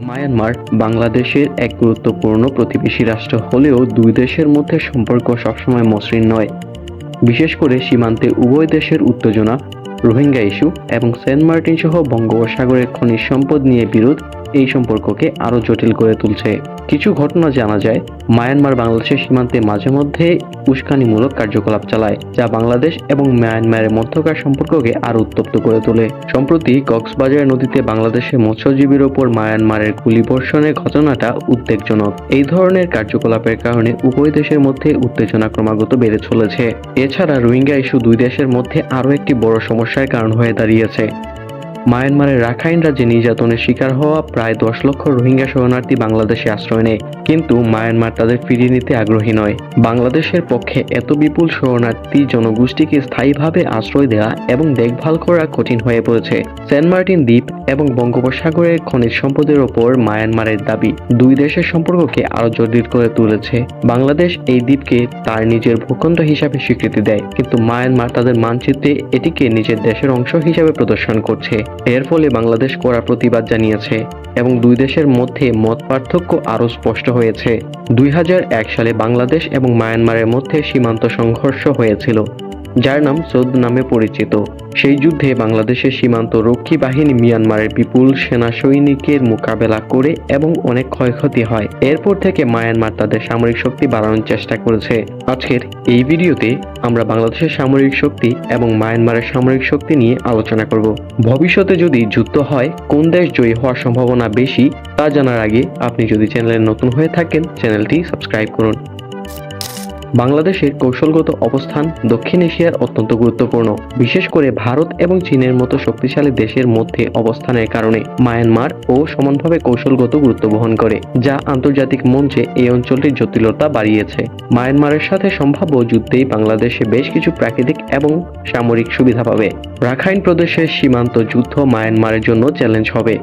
Myanmar বাংলাদেশের এক গুরুত্বপূর্ণ প্রতিবেশী রাষ্ট্র হলেও দুই দেশের মধ্যে সম্পর্ক সবসময় মসৃণ নয়। বিশেষ করে সীমান্তে উভয় দেশের উত্তেজনা রোহিঙ্গা ইস্যু এবং সেন্ট মার্টিন সহ বঙ্গোপসাগরের খনিজ সম্পদ নিয়ে বিরোধ এই সম্পর্ককে আরও জটিল করে তুলছে। কিছু ঘটনা জানা যায়, মায়ানমার বাংলাদেশের সীমান্তে মাঝে মধ্যে উস্কানিমূলক কার্যকলাপ চালায়, যা বাংলাদেশ এবং মায়ানমারের মধ্যকার সম্পর্ককে আরও উত্তপ্ত করে তোলে। সম্প্রতি কক্সবাজার নদীতে বাংলাদেশের মৎস্যজীবীর ওপর মায়ানমারের গুলিবর্ষণের ঘটনাটা উদ্বেগজনক এই ধরনের কার্যকলাপের কারণে উভয় দেশের মধ্যে উত্তেজনা ক্রমাগত বেড়ে চলেছে। এছাড়া রোহিঙ্গা ইস্যু দুই দেশের মধ্যে আরও একটি বড় সমস্যার কারণ হয়ে দাঁড়িয়েছে। মায়ানমারের রাখাইন রাজ্যে নির্যাতনের শিকার হওয়া প্রায় দশ লক্ষ রোহিঙ্গা শরণার্থী বাংলাদেশে আশ্রয় নেয়। কিন্তু মায়ানমার তাদের ফিরিয়ে নিতে আগ্রহী নয়। বাংলাদেশের পক্ষে এত বিপুল শরণার্থী জনগোষ্ঠীকে স্থায়ীভাবে আশ্রয় দেওয়া এবং দেখভাল করা কঠিন হয়ে পড়েছে। সেন্ট মার্টিন দ্বীপ এবং বঙ্গোপসাগরের খনিজ সম্পদের ওপর মায়ানমারের দাবি দুই দেশের সম্পর্ককে আরও জটিল করে তুলেছে। বাংলাদেশ এই দ্বীপকে তার নিজের ভূখণ্ড হিসাবে স্বীকৃতি দেয়, কিন্তু মায়ানমার তাদের মানচিত্রে এটিকে নিজের দেশের অংশ হিসাবে প্রদর্শন করছে। এর ফলে বাংলাদেশ কড়া প্রতিবাদ জানিয়েছে এবং দুই দেশের মধ্যে মত পার্থক্য আরও স্পষ্ট হয়েছে। দুই হাজার এক সালে বাংলাদেশ এবং মায়ানমারের মধ্যে সীমান্ত সংঘর্ষ হয়েছিল। যার নাম সৌদ নামে পরিচিত। সেই যুদ্ধে বাংলাদেশের সীমান্ত রক্ষী বাহিনী মিয়ানমারের বিপুল সেনা সৈনিকের মোকাবেলা করে এবং অনেক ক্ষয়ক্ষতি হয়। এরপর থেকে মায়ানমার তাদের সামরিক শক্তি বাড়ানোর চেষ্টা করেছে। আজকের এই ভিডিওতে আমরা বাংলাদেশের সামরিক শক্তি এবং মায়ানমারের সামরিক শক্তি নিয়ে আলোচনা করব। ভবিষ্যতে যদি যুদ্ধ হয়, কোন দেশ জয়ী হওয়ার সম্ভাবনা বেশি, তা জানার আগে আপনি যদি চ্যানেলে নতুন হয়ে থাকেন, চ্যানেলটি সাবস্ক্রাইব করুন। বাংলাদেশের কৌশলগত অবস্থান দক্ষিণ এশিয়ার অত্যন্ত গুরুত্বপূর্ণ। বিশেষ করে ভারত এবং চীনের মতো শক্তিশালী দেশের মধ্যে অবস্থানের কারণে মায়ানমার ও সমানভাবে কৌশলগত গুরুত্ব বহন করে, যা আন্তর্জাতিক মঞ্চে এই অঞ্চলটির জটিলতা বাড়িয়েছে। মায়ানমারের সাথে সম্ভাব্য যুদ্ধেই বাংলাদেশে বেশ কিছু প্রাকৃতিক এবং সামরিক সুবিধা পাবে। রাখাইন প্রদেশের সীমান্ত যুদ্ধ মায়ানমারের জন্য চ্যালেঞ্জ হবে।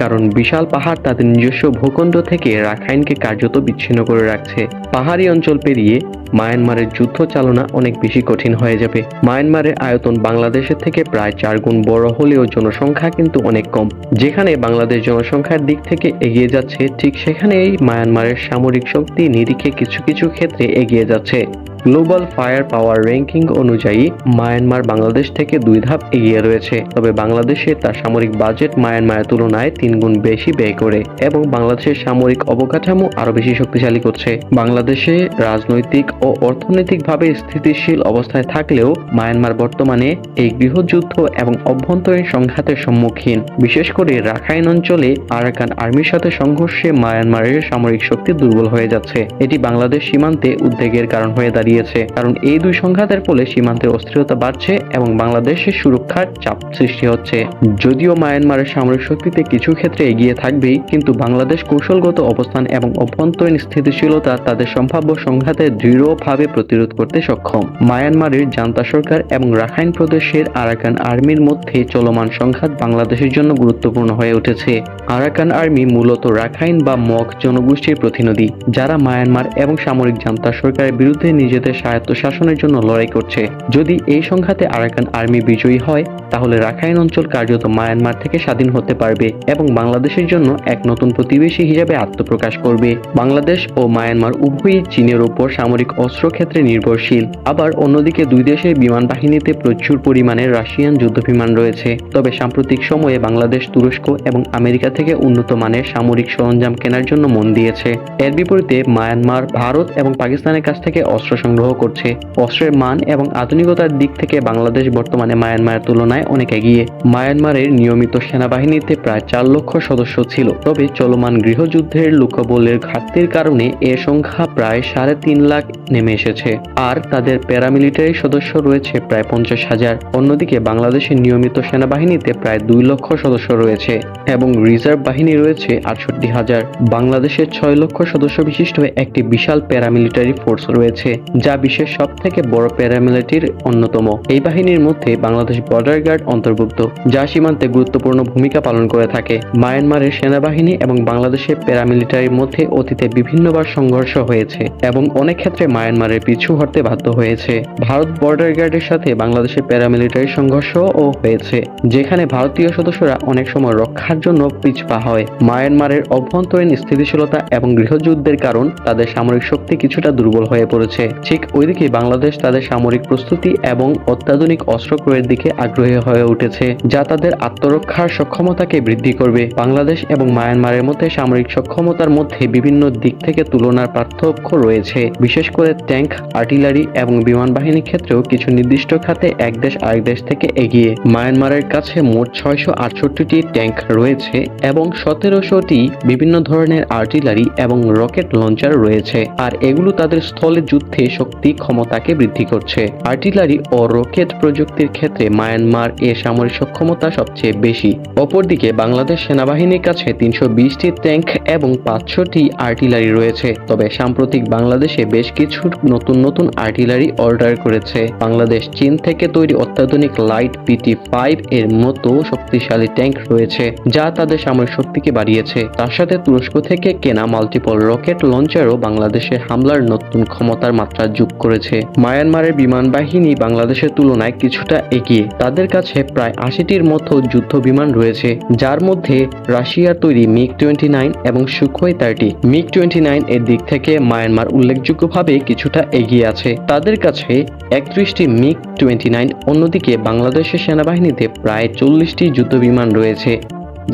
কারণ বিশাল পাহাড় তাদের নিজস্ব ভূখণ্ড থেকে রাখাইনকে কার্যত বিচ্ছিন্ন করে রাখছে। পাহাড়ি অঞ্চল পেরিয়ে মায়ানমারের যুদ্ধ চালনা অনেক বেশি কঠিন হয়ে যাবে। মায়ানমারের আয়তন বাংলাদেশের থেকে প্রায় চার গুণ বড় হলেও জনসংখ্যা কিন্তু অনেক কম। যেখানে বাংলাদেশ জনসংখ্যার দিক থেকে এগিয়ে যাচ্ছে, ঠিক সেখানেই মায়ানমারের সামরিক শক্তি নিরিখে কিছু কিছু ক্ষেত্রে এগিয়ে যাচ্ছে। গ্লোবাল ফায়ার পাওয়ার র্যাঙ্কিং অনুযায়ী মায়ানমার বাংলাদেশ থেকে দুই ধাপ এগিয়ে রয়েছে। তবে বাংলাদেশে তার সামরিক বাজেট মায়ানমারের তুলনায় তিন গুণ বেশি ব্যয় করে এবং বাংলাদেশের সামরিক অবকাঠামো আরও বেশি শক্তিশালী করছে। বাংলাদেশে রাজনৈতিক ও অর্থনৈতিকভাবে স্থিতিশীল অবস্থায় থাকলেও মায়ানমার বর্তমানে এই গৃহযুদ্ধ এবং অভ্যন্তরীণ সংঘাতের সম্মুখীন। বিশেষ করে রাখাইন অঞ্চলে আরাকান আর্মির সাথে সংঘর্ষে মায়ানমারের সামরিক শক্তি দুর্বল হয়ে যাচ্ছে। এটি বাংলাদেশ সীমান্তে উদ্বেগের কারণ হয়ে দাঁড়িয়েছে কারণ এই দুই সংঘাতের ফলে সীমান্তের অস্থিরতা বাড়ছে এবং বাংলাদেশের সুরক্ষার চাপ সৃষ্টি হচ্ছে। যদিও মায়ানমারের সামরিক শক্তিতে কিছু ক্ষেত্রে এগিয়ে থাকবেই, কিন্তু বাংলাদেশ কৌশলগত অবস্থান এবং অভ্যন্তরীণ স্থিতিশীলতা তাদের সম্ভাব্য সংঘাতে দৃঢ়ভাবে প্রতিরোধ করতে সক্ষম। মায়ানমারের জান্তা সরকার এবং রাখাইন প্রদেশের আরাকান আর্মির মধ্যে চলমান সংঘাত বাংলাদেশের জন্য গুরুত্বপূর্ণ হয়ে উঠেছে। আরাকান আর্মি মূলত রাখাইন বা মগ জনগোষ্ঠীর প্রতিনিধি, যারা মায়ানমার এবং সামরিক জান্তা সরকারের বিরুদ্ধে নিজেদের স্বায়ত্তশাসনের জন্য লড়াই করছে। যদি এই সংঘাতে আরাকান আর্মি বিজয়ী হয়, তাহলে রাখাইন অঞ্চল কার্যত মায়ানমার থেকে স্বাধীন হতে পারবে এবং বাংলাদেশের জন্য এক নতুন প্রতিবেশী হিসেবে আত্মপ্রকাশ করবে। বাংলাদেশ ও মায়ানমার উভয়ই চীনের উপর সামরিক অস্ত্র ক্ষেত্রে নির্ভরশীল। আবার অন্যদিকে দুই দেশের বিমান বাহিনীতে প্রচুর পরিমাণে রাশিয়ান যুদ্ধবিমান রয়েছে। তবে সাম্প্রতিক সময়ে বাংলাদেশ, তুরস্ক এবং আমেরিকা থেকে উন্নত মানের সামরিক সরঞ্জাম কেনার জন্য মন দিয়েছে। এর বিপরীতে মায়ানমার, ভারত এবং পাকিস্তানের কাছ থেকে অস্ত্র সংগ্রহ করছে। অস্ত্রের মান এবং আধুনিকতার দিক থেকে বাংলাদেশ বর্তমানে মায়ানমারের তুলনায় অনেক এগিয়ে। মায়ানমারের নিয়মিত সেনাবাহিনীতে প্রায় চার লক্ষ সদস্য ছিল। তবে চলমান গৃহযুদ্ধের লোকবলের ঘাটতির কারণে এর সংখ্যা প্রায় সাড়ে তিন লাখ নেমে এসেছে। আর তাদের প্যারামিলিটারি সদস্য রয়েছে প্রায় পঞ্চাশ হাজার। অন্যদিকে বাংলাদেশের নিয়মিত সেনাবাহিনীতে প্রায় দুই লক্ষ সদস্য রয়েছে এবং রিজার্ভ বাহিনী রয়েছে আটষট্টি হাজার। বাংলাদেশের ছয় লক্ষ সদস্য বিশিষ্ট একটি বিশাল প্যারামিলিটারি ফোর্স রয়েছে যা বিশ্বের সব থেকে বড় প্যারামিলিটারির অন্যতম। এই বাহিনীর মধ্যে বাংলাদেশ বর্ডার গার্ড অন্তর্ভুক্ত, যা সীমান্তে গুরুত্বপূর্ণ ভূমিকা পালন করে থাকে। মায়ানমারের সেনাবাহিনী এবং বাংলাদেশের প্যারামিলিটারির মধ্যে অতীতে বিভিন্নবার সংঘর্ষ হয়েছে এবং অনেক ক্ষেত্রে মায়ানমারের পিছু হটতে বাধ্য হয়েছে। ভারত বর্ডার গার্ডের সাথে বাংলাদেশের প্যারামিলিটারি সংঘর্ষও হয়েছে, যেখানে ভারতীয় সদস্যরা অনেক সময় রক্ষার জন্য পিছপা হয়। মায়ানমারের অভ্যন্তরীণ স্থিতিশীলতা এবং গৃহযুদ্ধের কারণ তাদের সামরিক শক্তি কিছুটা দুর্বল হয়ে পড়েছে। ঠিক ওইদিকে বাংলাদেশ তাদের সামরিক প্রস্তুতি এবং অত্যাধুনিক অস্ত্র ক্রয়ের দিকে আগ্রহী হয়ে উঠেছে, যা তাদের আত্মরক্ষার সক্ষমতাকে বৃদ্ধি করবে। বাংলাদেশ এবং মায়ানমারের মধ্যে সামরিক সক্ষমতার মধ্যে বিভিন্ন দিক থেকে তুলনার পার্থক্য রয়েছে। বিশেষ করে ট্যাঙ্ক আর্টিলারি এবং বিমান বাহিনীর ক্ষেত্রেও কিছু নির্দিষ্ট খাতে এক দেশ আরেক দেশ থেকে এগিয়ে। মায়ানমারের কাছে মোট ছয়শো আটষট্টিটি ট্যাঙ্ক রয়েছে এবং সতেরোশোটি বিভিন্ন ধরনের আর্টিলারি এবং রকেট লঞ্চার রয়েছে, আর এগুলো তাদের স্থলে যুদ্ধে শক্তি ক্ষমতাকে বৃদ্ধি করছে। আর্টিলারি ও রকেট প্রযুক্তির ক্ষেত্রে মায়ানমার এর সামরিক সক্ষমতা সবচেয়ে বেশি। অপরদিকে বাংলাদেশ সেনাবাহিনীর কাছে তিনশো বিশটি ট্যাঙ্ক এবং পাঁচশোটি আর্টিলারি রয়েছে। তবে সাম্প্রতিক বাংলাদেশে বেশ কিছু নতুন নতুন আর্টিলারি অর্ডার করেছে। বাংলাদেশ, চীন থেকে তৈরি অত্যাধুনিক লাইট পিটি ফাইভ এর মতো শক্তিশালী ট্যাঙ্ক রয়েছে, যা তাদের সামরিক শক্তিকে বাড়িয়েছে। তার সাথে তুরস্ক থেকে কেনা মাল্টিপল রকেট লঞ্চারও বাংলাদেশে হামলার নতুন ক্ষমতার মাত্রা যোগ করেছে। মায়ানমারের বিমান বাহিনী বাংলাদেশের তুলনায় কিছুটা এগিয়ে। তাদের কাছে প্রায় আশিটির মতো যুদ্ধ বিমান রয়েছে, যার মধ্যে রাশিয়ার তৈরি মিগ টোয়েন্টি নাইন এবং Sukhoi thirty MiG twenty nine এর দিক থেকে মায়ানমার উল্লেখযোগ্যভাবে কিছুটা এগিয়ে আছে। তাদের কাছে একত্রিশটি মিগ টোয়েন্টি নাইন, অন্যদিকে বাংলাদেশের সেনাবাহিনীতে প্রায় চল্লিশটি যুদ্ধ বিমান রয়েছে,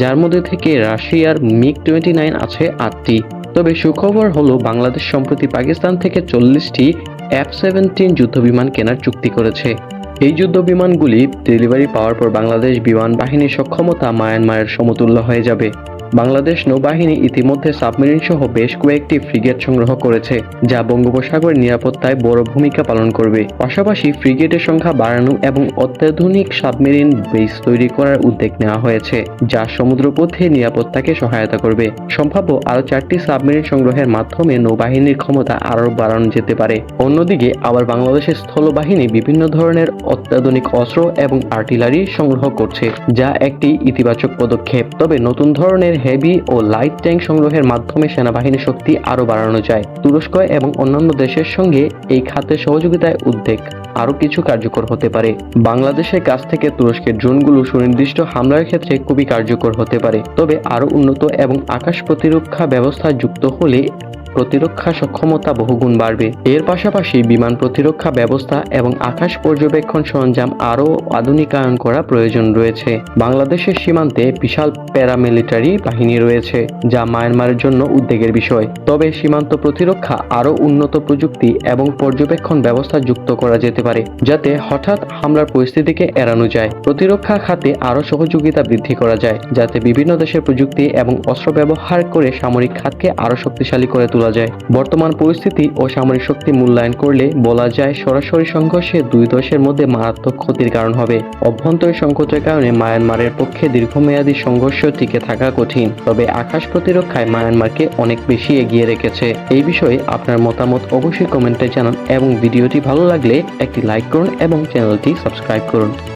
যার মধ্যে থেকে রাশিয়ার মিগ টোয়েন্টি নাইন আছে আটটি। তবে সুখবর হলো, বাংলাদেশ সম্প্রতি পাকিস্তান থেকে চল্লিশটি এফ সেভেন্টিন যুদ্ধবিমান কেনার চুক্তি করেছে। এই যুদ্ধ বিমানগুলি ডেলিভারি পাওয়ার পর বাংলাদেশ বিমান বাহিনীর সক্ষমতা মায়ানমারের সমতুল্য হয়ে যাবে। বাংলাদেশ নৌবাহিনী ইতিমধ্যে সাবমেরিন সহ বেশ কয়েকটি ফ্রিগেট সংগ্রহ করেছে, যা বঙ্গোপসাগরের নিরাপত্তায় বড় ভূমিকা পালন করবে। পাশাপাশি ফ্রিগেটের সংখ্যা বাড়ানো এবং অত্যাধুনিক সাবমেরিন বেস তৈরি করার উদ্যোগ নেওয়া হয়েছে, যা সমুদ্রপথে নিরাপত্তাকে সহায়তা করবে। সম্ভাব্য আরও চারটি সাবমেরিন সংগ্রহের মাধ্যমে নৌবাহিনীর ক্ষমতা আরও বাড়ানো যেতে পারে। অন্যদিকে, আবার বাংলাদেশের স্থলবাহিনী বিভিন্ন ধরনের অত্যাধুনিক অস্ত্র এবং আর্টিলারি সংগ্রহ করছে, যা একটি ইতিবাচক পদক্ষেপ। তবে নতুন ধরনের হেভি ও লাইট ট্যাঙ্ক সংগ্রহের মাধ্যমে সেনাবাহিনীর শক্তি আরও বাড়ানো যায়। তুরস্ক এবং অন্যান্য দেশের সঙ্গে এই খাতে সহযোগিতায় উদ্বেগ আরও কিছু কার্যকর হতে পারে। বাংলাদেশের কাছ থেকে তুরস্কের ড্রোনগুলো সুনির্দিষ্ট হামলার ক্ষেত্রে খুবই কার্যকর হতে পারে। তবে আরও উন্নত এবং আকাশ প্রতিরক্ষা ব্যবস্থা যুক্ত হলে প্রতিরক্ষা সক্ষমতা বহুগুণ বাড়বে। এর পাশাপাশি বিমান প্রতিরক্ষা ব্যবস্থা এবং আকাশ পর্যবেক্ষণ সরঞ্জাম আরও আধুনিকায়ন করা প্রয়োজন রয়েছে। বাংলাদেশের সীমান্তে বিশাল প্যারামিলিটারি বাহিনী রয়েছে, যা মায়ানমারের জন্য উদ্বেগের বিষয়। তবে সীমান্ত প্রতিরক্ষা আরও উন্নত প্রযুক্তি এবং পর্যবেক্ষণ ব্যবস্থা যুক্ত করা যেতে পারে, যাতে হঠাৎ হামলার পরিস্থিতিকে এড়ানো যায়। প্রতিরক্ষা খাতে আরও সহযোগিতা বৃদ্ধি করা যায়, যাতে বিভিন্ন দেশের প্রযুক্তি এবং অস্ত্র ব্যবহার করে সামরিক খাতকে আরও শক্তিশালী করে তোলা যায়। বর্তমান পরিস্থিতি ও সামরিক শক্তি মূল্যায়ন করলে বলা যায় সরাসরি সংঘর্ষে দুই দেশের মধ্যে মারাত্মক ক্ষতির কারণ হবে। অভ্যন্তরীণ সংকটের কারণে মায়ানমারের পক্ষে দীর্ঘমেয়াদী সংঘর্ষ টিকে থাকা কঠিন। তবে আকাশ প্রতিরক্ষায় মায়ানমারকে অনেক বেশি এগিয়ে রেখেছে। এই বিষয়ে আপনার মতামত অবশ্যই কমেন্টে জানান এবং ভিডিওটি ভালো লাগলে একটি লাইক করুন এবং চ্যানেলটি সাবস্ক্রাইব করুন।